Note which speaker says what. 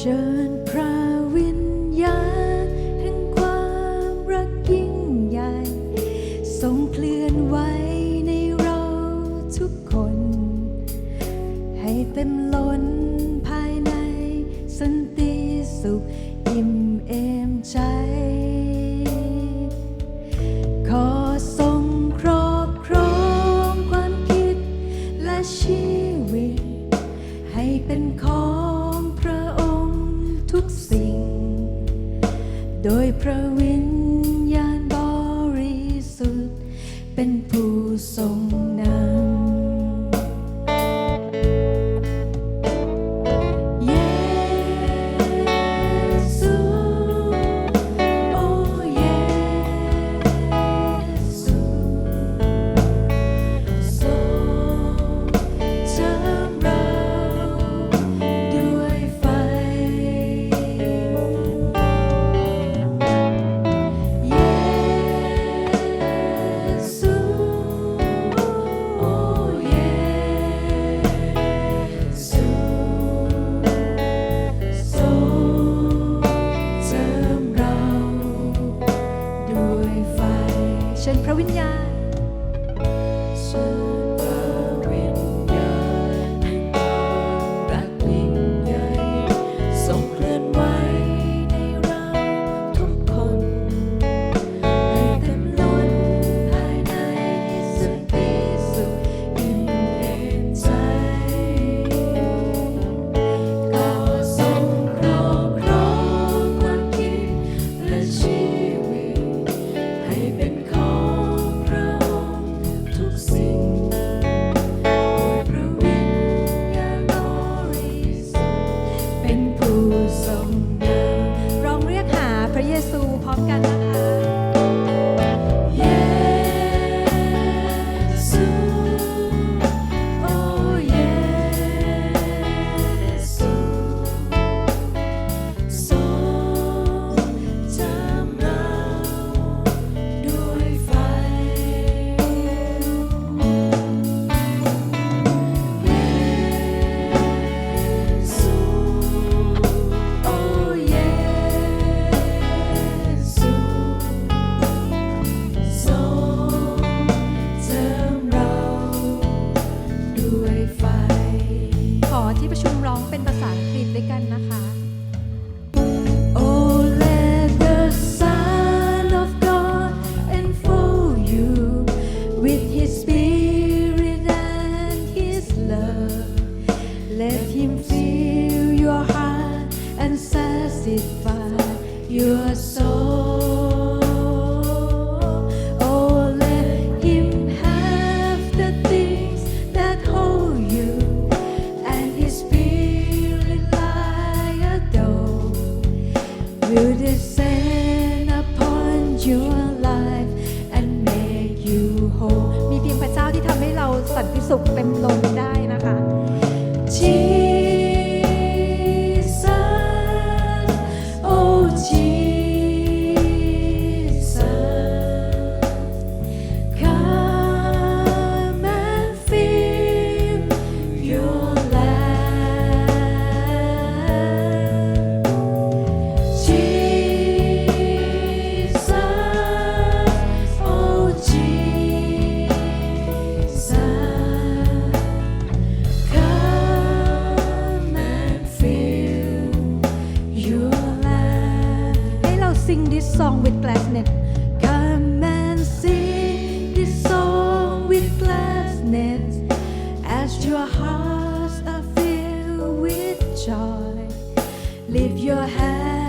Speaker 1: ชิญพรวิญญาณแห่งความรักยิ่งใหญ่งเคลื่อนไหวในเราทุกคน ให้เต็มล้นภายในสันติสุขอิ่มเอใจ ของครอบครองความคิดและชีวิตให้เป็นของโดยพระวิญ
Speaker 2: ที่ประชุมร้องเป็นภาษาอังกฤษด้วยกันนะคะ
Speaker 3: Your soul.
Speaker 2: sing this song with gladness.
Speaker 4: Come and sing this song with gladness as your hearts are filled with joy. Lift your hands.